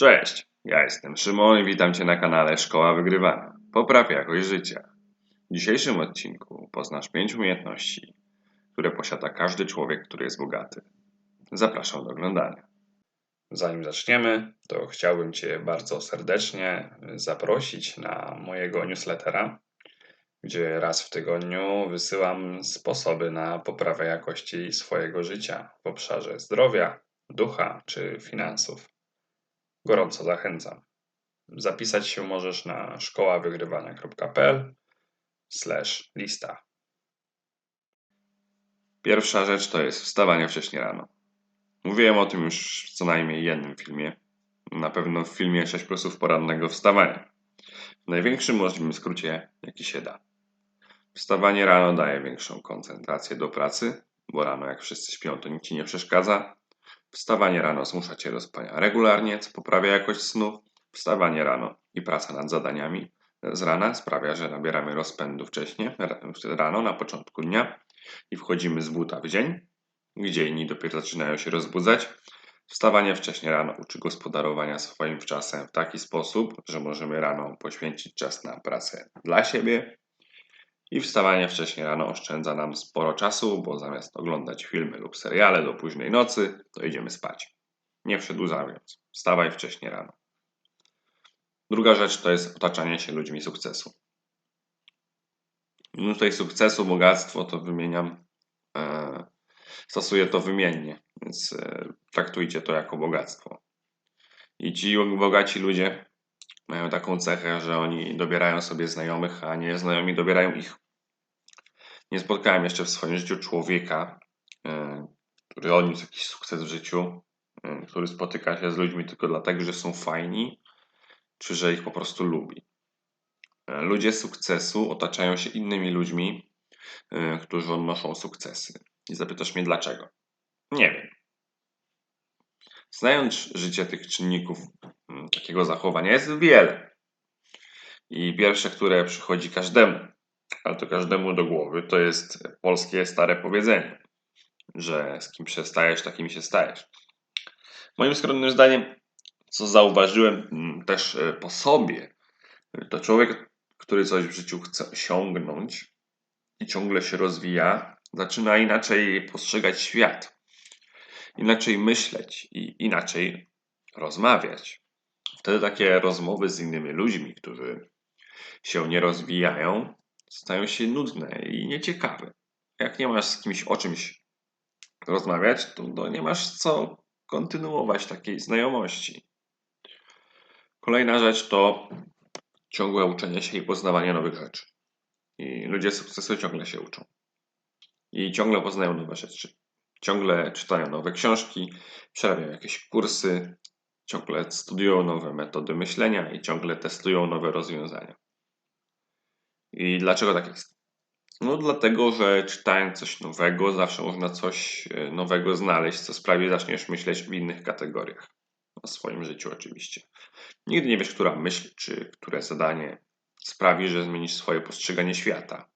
Cześć, ja jestem Szymon i witam Cię na kanale Szkoła Wygrywania. Popraw jakość życia. W dzisiejszym odcinku poznasz 5 umiejętności, które posiada każdy człowiek, który jest bogaty. Zapraszam do oglądania. Zanim zaczniemy, to chciałbym Cię bardzo serdecznie zaprosić na mojego newslettera, gdzie raz w tygodniu wysyłam sposoby na poprawę jakości swojego życia w obszarze zdrowia, ducha czy finansów. Gorąco zachęcam. Zapisać się możesz na szkoławygrywania.pl lista. Pierwsza rzecz to jest wstawanie wcześniej rano. Mówiłem o tym już w co najmniej jednym filmie. Na pewno w filmie 6 plusów porannego wstawania. W największym możliwym skrócie, jaki się da. Wstawanie rano daje większą koncentrację do pracy, bo rano jak wszyscy śpią, to nikt ci nie przeszkadza. Wstawanie rano zmusza cię do spania regularnie, co poprawia jakość snu. Wstawanie rano i praca nad zadaniami z rana sprawia, że nabieramy rozpędu wcześniej, rano, na początku dnia i wchodzimy z buta w dzień, gdzie inni dopiero zaczynają się rozbudzać. Wstawanie wcześniej rano uczy gospodarowania swoim czasem w taki sposób, że możemy rano poświęcić czas na pracę dla siebie, i wstawanie wcześniej rano oszczędza nam sporo czasu, bo zamiast oglądać filmy lub seriale do późnej nocy, to idziemy spać. Nie przedłużając, wstawaj wcześniej rano. Druga rzecz to jest otaczanie się ludźmi sukcesu. No tutaj sukcesu, bogactwo to wymieniam, e, stosuję to wymiennie, więc e, traktujcie to jako bogactwo. I ci bogaci ludzie mają taką cechę, że oni dobierają sobie znajomych, a nie znajomi dobierają ich. Nie spotkałem jeszcze w swoim życiu człowieka, e, który odniósł jakiś sukces w życiu, e, który spotyka się z ludźmi tylko dlatego, że są fajni, czy że ich po prostu lubi. E, ludzie sukcesu otaczają się innymi ludźmi, którzy odnoszą sukcesy. I zapytasz mnie dlaczego? Nie wiem. Znając życie tych czynników takiego zachowania jest wiele. I pierwsze, które przychodzi każdemu, ale to każdemu do głowy, to jest polskie stare powiedzenie, że z kim przestajesz, takim się stajesz. Moim skromnym zdaniem, co zauważyłem mm, też e, po sobie, to człowiek, który coś w życiu chce osiągnąć i ciągle się rozwija, zaczyna inaczej postrzegać świat inaczej myśleć i inaczej rozmawiać. Wtedy takie rozmowy z innymi ludźmi, którzy się nie rozwijają, stają się nudne i nieciekawe. Jak nie masz z kimś o czymś rozmawiać, to, to nie masz co kontynuować takiej znajomości. Kolejna rzecz to ciągłe uczenie się i poznawanie nowych rzeczy. I ludzie sukcesu ciągle się uczą. I ciągle poznają nowe rzeczy ciągle czytają nowe książki, przerabiają jakieś kursy, ciągle studiują nowe metody myślenia i ciągle testują nowe rozwiązania. I dlaczego tak jest? No dlatego, że czytając coś nowego, zawsze można coś e, nowego znaleźć, co sprawi, że zaczniesz myśleć w innych kategoriach. O swoim życiu oczywiście. Nigdy nie wiesz, która myśl czy które zadanie sprawi, że zmienisz swoje postrzeganie świata.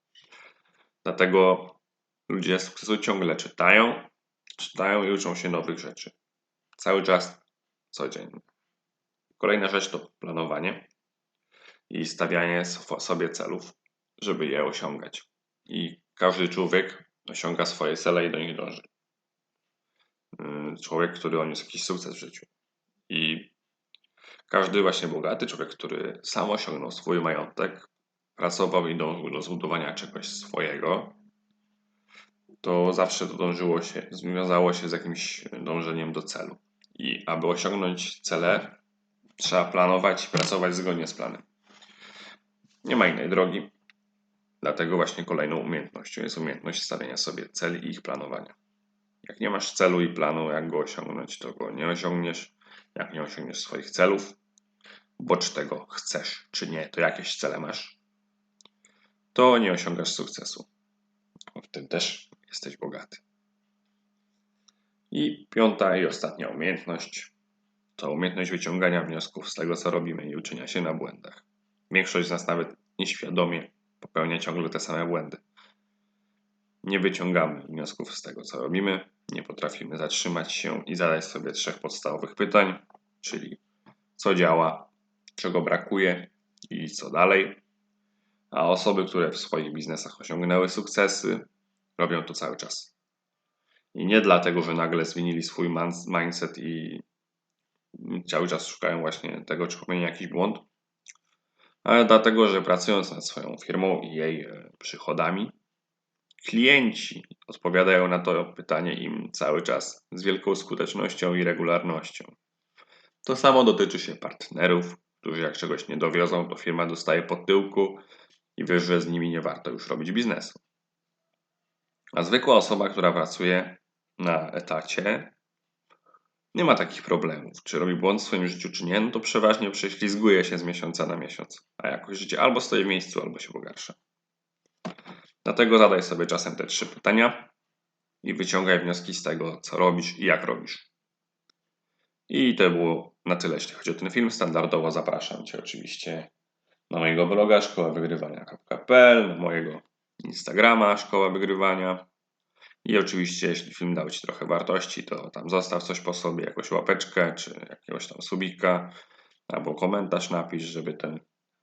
Dlatego ludzie sukcesu ciągle czytają, czytają i uczą się nowych rzeczy. Cały czas, codziennie. Kolejna rzecz to planowanie i stawianie sobie celów, żeby je osiągać. I każdy człowiek osiąga swoje cele i do nich dąży. Mm, człowiek, który odniósł jakiś sukces w życiu. I każdy właśnie bogaty człowiek, który sam osiągnął swój majątek, pracował i dążył do zbudowania czegoś swojego, to zawsze to dążyło się, związało się z jakimś dążeniem do celu. I aby osiągnąć cele, trzeba planować i pracować zgodnie z planem. Nie ma innej drogi. Dlatego właśnie kolejną umiejętnością jest umiejętność stawiania sobie celi i ich planowania. Jak nie masz celu i planu, jak go osiągnąć, to go nie osiągniesz. Jak nie osiągniesz swoich celów, bo czy tego chcesz, czy nie, to jakieś cele masz, to nie osiągasz sukcesu. W tym też jesteś bogaty. I piąta i ostatnia umiejętność to umiejętność wyciągania wniosków z tego, co robimy i uczenia się na błędach. Większość z nas nawet nieświadomie popełnia ciągle te same błędy. Nie wyciągamy wniosków z tego, co robimy, nie potrafimy zatrzymać się i zadać sobie trzech podstawowych pytań, czyli co działa, czego brakuje i co dalej. A osoby, które w swoich biznesach osiągnęły sukcesy, robią to cały czas. I nie dlatego, że nagle zmienili swój mindset i cały czas szukają właśnie tego, czy popełnili jakiś błąd, ale dlatego, że pracując nad swoją firmą i jej e, przychodami, klienci odpowiadają na to pytanie im cały czas z wielką skutecznością i regularnością. To samo dotyczy się partnerów, którzy jak czegoś nie dowiozą, to firma dostaje pod tyłku i wie, że z nimi nie warto już robić biznesu. A zwykła osoba, która pracuje na etacie, nie ma takich problemów. Czy robi błąd w swoim życiu, czy nie, no to przeważnie prześlizguje się z miesiąca na miesiąc, a jakoś życie albo stoi w miejscu, albo się pogarsza. Dlatego zadaj sobie czasem te trzy pytania i wyciągaj wnioski z tego, co robisz i jak robisz. I to było na tyle, jeśli chodzi o ten film. Standardowo zapraszam Cię oczywiście na mojego bloga szkoła wygrywania.pl, na mojego Instagrama Szkoła Wygrywania. I oczywiście, jeśli film dał Ci trochę wartości, to tam zostaw coś po sobie, jakąś łapeczkę, czy jakiegoś tam subika, albo komentarz napisz, żeby ten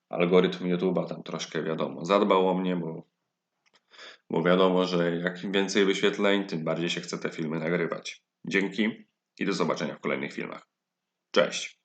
algorytm YouTube'a tam troszkę, wiadomo, zadbał o mnie, bo, bo wiadomo, że jak im więcej wyświetleń, tym bardziej się chce te filmy nagrywać. Dzięki i do zobaczenia w kolejnych filmach. Cześć!